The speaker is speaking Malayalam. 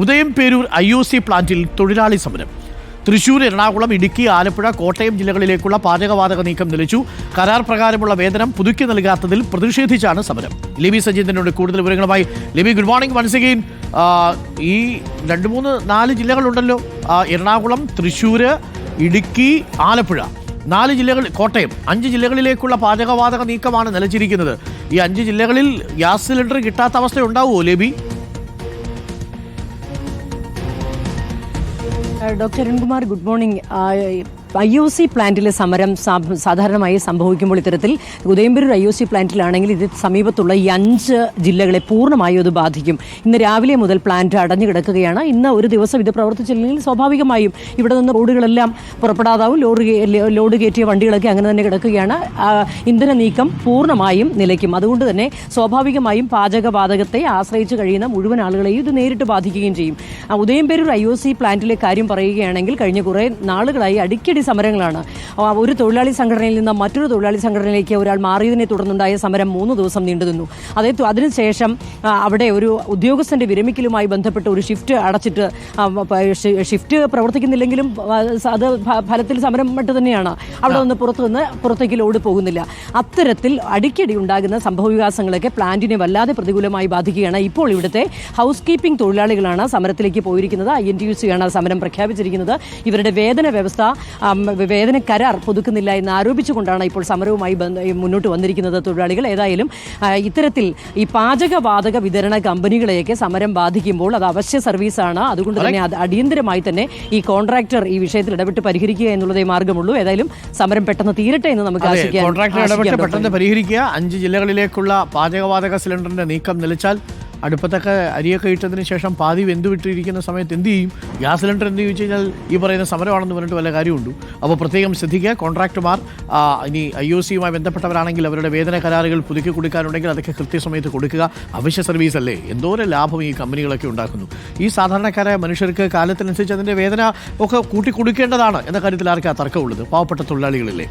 ഉദയം പേരൂർ ഐ ഒ സി പ്ലാന്റിൽ തൊഴിലാളി സമരം. തൃശൂർ എറണാകുളം ഇടുക്കി ആലപ്പുഴ കോട്ടയം ജില്ലകളിലേക്കുള്ള പാചകവാതക നീക്കം നിലച്ചു. കരാർ പ്രകാരമുള്ള വേതനം പുതുക്കി നൽകാത്തതിൽ പ്രതിഷേധിച്ചാണ് സമരം. ലിബി സജീന്ദ്രനോട് കൂടുതൽ വിവരങ്ങളുമായി. Libi good morning once again ഈ രണ്ട് മൂന്ന് നാല് ജില്ലകളുണ്ടല്ലോ. എറണാകുളം തൃശ്ശൂർ ഇടുക്കി ആലപ്പുഴ. നാല് ജില്ലകൾ കോട്ടയം. അഞ്ച് ജില്ലകളിലേക്കുള്ള പാചകവാതക നീക്കമാണ് നിലച്ചിരിക്കുന്നത്. ഈ അഞ്ച് ജില്ലകളിൽ ഗ്യാസ് സിലിണ്ടർ കിട്ടാത്ത അവസ്ഥ ഉണ്ടാവുമോ ലേബി? Doctor Arunkumar good morning I O C പ്ലാന്റിലെ സമരം സാധാരണമായി സംഭവിക്കുമ്പോൾ ഇത്തരത്തിൽ ഉദയംപേരൂർ ഐ ഒ സി പ്ലാന്റിലാണെങ്കിൽ ഇത് സമീപത്തുള്ള ഈ അഞ്ച് ജില്ലകളെ പൂർണമായും അത് ബാധിക്കും. ഇന്ന് രാവിലെ മുതൽ പ്ലാന്റ് അടഞ്ഞു കിടക്കുകയാണ്. ഇന്ന് ഒരു ദിവസം ഇത് പ്രവർത്തിച്ചില്ലെങ്കിൽ സ്വാഭാവികമായും ഇവിടെ നിന്ന് റോഡുകളെല്ലാം പുറപ്പെടാതാവും. ലോഡ് ലോഡ് കയറ്റിയ വണ്ടികളൊക്കെ അങ്ങനെ തന്നെ കിടക്കുകയാണ്. ഇന്ധന നീക്കം പൂർണമായും നിലയ്ക്കും. അതുകൊണ്ട് തന്നെ സ്വാഭാവികമായും പാചകവാതകത്തെ ആശ്രയിച്ച് കഴിയുന്ന മുഴുവൻ ആളുകളെയും ഇത് നേരിട്ട് ബാധിക്കുകയും ചെയ്യും. ഉദയംപേരൂർ ഐ ഒ സി പ്ലാന്റിലെ കാര്യം പറയുകയാണെങ്കിൽ കഴിഞ്ഞ കുറേ നാളുകളായി അടിക്കടി സമരങ്ങളാണ്. ഒരു തൊഴിലാളി സംഘടനയിൽ നിന്ന് മറ്റൊരു തൊഴിലാളി സംഘടനയിലേക്ക് ഒരാൾ മാറിയതിനെ തുടർന്നുണ്ടായ സമരം മൂന്ന് ദിവസം നീണ്ടുനിന്നു അതേ അതിനുശേഷം അവിടെ ഒരു ഉദ്യോഗസ്ഥന്റെ വിരമിക്കലുമായി ബന്ധപ്പെട്ട് ഒരു ഷിഫ്റ്റ് അടച്ചിട്ട് ഷിഫ്റ്റ് പ്രവർത്തിക്കുന്നില്ലെങ്കിലും അത് ഫലത്തിൽ സമരം മറ്റു തന്നെയാണ്. അവിടെ നിന്ന് പുറത്തു നിന്ന് പുറത്തേക്ക് ലോഡ് പോകുന്നില്ല. അത്തരത്തിൽ അടിക്കടി ഉണ്ടാകുന്ന സംഭവവികാസങ്ങളൊക്കെ പ്ലാന്റിനെ വല്ലാതെ പ്രതികൂലമായി ബാധിക്കുകയാണ്. ഇപ്പോൾ ഇവിടുത്തെ ഹൗസ് കീപ്പിംഗ് തൊഴിലാളികളാണ് സമരത്തിലേക്ക് പോയിരിക്കുന്നത്. ഐ എൻ ടി യു സിയാണ് സമരം പ്രഖ്യാപിച്ചിരിക്കുന്നത്. ഇവരുടെ വേതന വ്യവസ്ഥ വേതന കരാർ പുതുക്കുന്നില്ല എന്ന് ആരോപിച്ചുകൊണ്ടാണ് ഇപ്പോൾ സമരവുമായി മുന്നോട്ട് വന്നിരിക്കുന്നത് തൊഴിലാളികൾ. ഏതായാലും ഇത്തരത്തിൽ ഈ പാചകവാതക വിതരണ കമ്പനികളെയൊക്കെ സമരം ബാധിക്കുമ്പോൾ അത് അവശ്യ സർവീസാണ് അതുകൊണ്ട് തന്നെ അത് അടിയന്തരമായി തന്നെ ഈ കോൺട്രാക്ടർ ഈ വിഷയത്തിൽ ഇടപെട്ട് പരിഹരിക്കുക എന്നുള്ളതേ മാർഗമുള്ളൂ. ഏതായാലും സമരം പെട്ടെന്ന് തീരട്ടെ എന്ന് നമുക്ക് ആശിക്കാം കോൺട്രാക്ടർ ഇടപെട്ട് പെട്ടെന്ന്. പരിഹരിക്കുക. അഞ്ച് ജില്ലകളിലേക്കുള്ള പാചകവാതക സിലിണ്ടറിന്റെ നീക്കം നിലച്ചാൽ അടുപ്പത്തൊക്കെ അരിയൊക്കെ ഇട്ടതിന് ശേഷം പാതി വെന്തു വിട്ടിരിക്കുന്ന സമയത്ത് എന്ത് ചെയ്യും? ഗ്യാസ് സിലിണ്ടർ എന്ത് ചോദിച്ചു കഴിഞ്ഞാൽ ഈ പറയുന്ന സമരമാണെന്ന് പറഞ്ഞിട്ട് വല്ല കാര്യമുണ്ടോ. അപ്പോൾ പ്രത്യേകം ശ്രദ്ധിക്കുക. കോൺട്രാക്ടർമാർ ഇനി ഐ ഒ സിയുമായി ബന്ധപ്പെട്ടവരാണെങ്കിൽ അവരുടെ വേതന കരാറുകൾ പുതുക്കി കൊടുക്കാനുണ്ടെങ്കിൽ അതൊക്കെ കൃത്യസമയത്ത് കൊടുക്കുക. അവശ്യ സർവീസ് അല്ലേ? എന്തോരം ലാഭം ഈ കമ്പനികളൊക്കെ ഉണ്ടാക്കുന്നു. ഈ സാധാരണക്കാരായ മനുഷ്യർക്ക് കാലത്തിനനുസരിച്ച് അതിന്റെ വേദന ഒക്കെ കൂട്ടി കൊടുക്കേണ്ടതാണ് എന്ന കാര്യത്തിൽ ആർക്കാ തർക്കമുള്ളത്? പാവപ്പെട്ട തൊഴിലാളികളില്ലേ?